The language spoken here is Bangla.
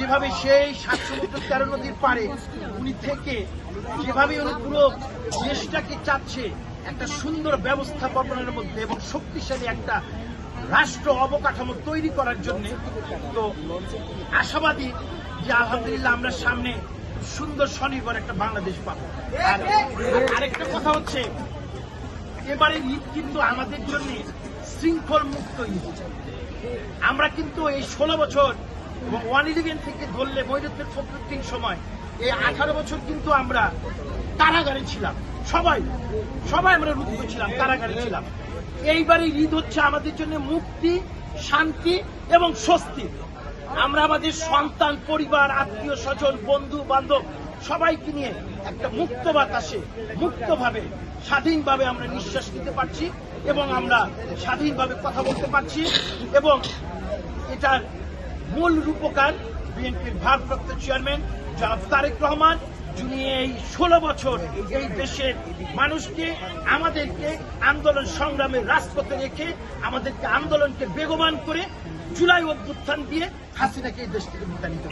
যেভাবে সেই সাত সমুদ্র তেরো নদীর পারে উনি থেকে যেভাবে উনি পুরো দেশটাকে চাচ্ছে, একটা সুন্দর ব্যবস্থাপনার মধ্যে এবং শক্তিশালী একটা রাষ্ট্র অবকাঠামো তৈরি করার জন্য। তো আশাবাদী যে আলহামদুলিল্লাহ আমরা সামনে সুন্দর স্বনির্ভর একটা বাংলাদেশ পাবো। আর আরেকটা কথা হচ্ছে এবারে ঈদ কিন্তু আমাদের জন্য শৃঙ্খল মুক্ত ঈদ। আমরা কিন্তু এই ষোলো বছর এবং ওয়ান ইলেভেন থেকে ধরলে বৈরত্বের ফখরুদ্দিন সময়, এই আঠারো বছর কিন্তু আমরা কারাগারে ছিলাম। সবাই সবাই আমরা রুদ্ধ ছিলাম, কারাগারে ছিলাম। এইবারে ঈদ হচ্ছে আমাদের জন্য মুক্তি, শান্তি এবং স্বস্তি। আমরা আমাদের সন্তান, পরিবার, আত্মীয় স্বজন, বন্ধু, বান্ধব সবাইকে নিয়ে একটা মুক্ত বাতাসে, মুক্তভাবে, স্বাধীনভাবে আমরা নিঃশ্বাস নিতে পারছি এবং আমরা স্বাধীনভাবে কথা বলতে পারছি এবং এটার মূল রূপকার বিএনপির ভারপ্রাপ্ত চেয়ারম্যান জনাব তারেক রহমান, যিনি এই ষোলো বছর এই দেশের মানুষকে, আমাদেরকে আন্দোলন সংগ্রামের রাজপথে রেখে আমাদেরকে আন্দোলনকে বেগবান করে জুলাই অভ্যুত্থান দিয়ে হাসিনাকে এই দেশ থেকে বিতাড়িত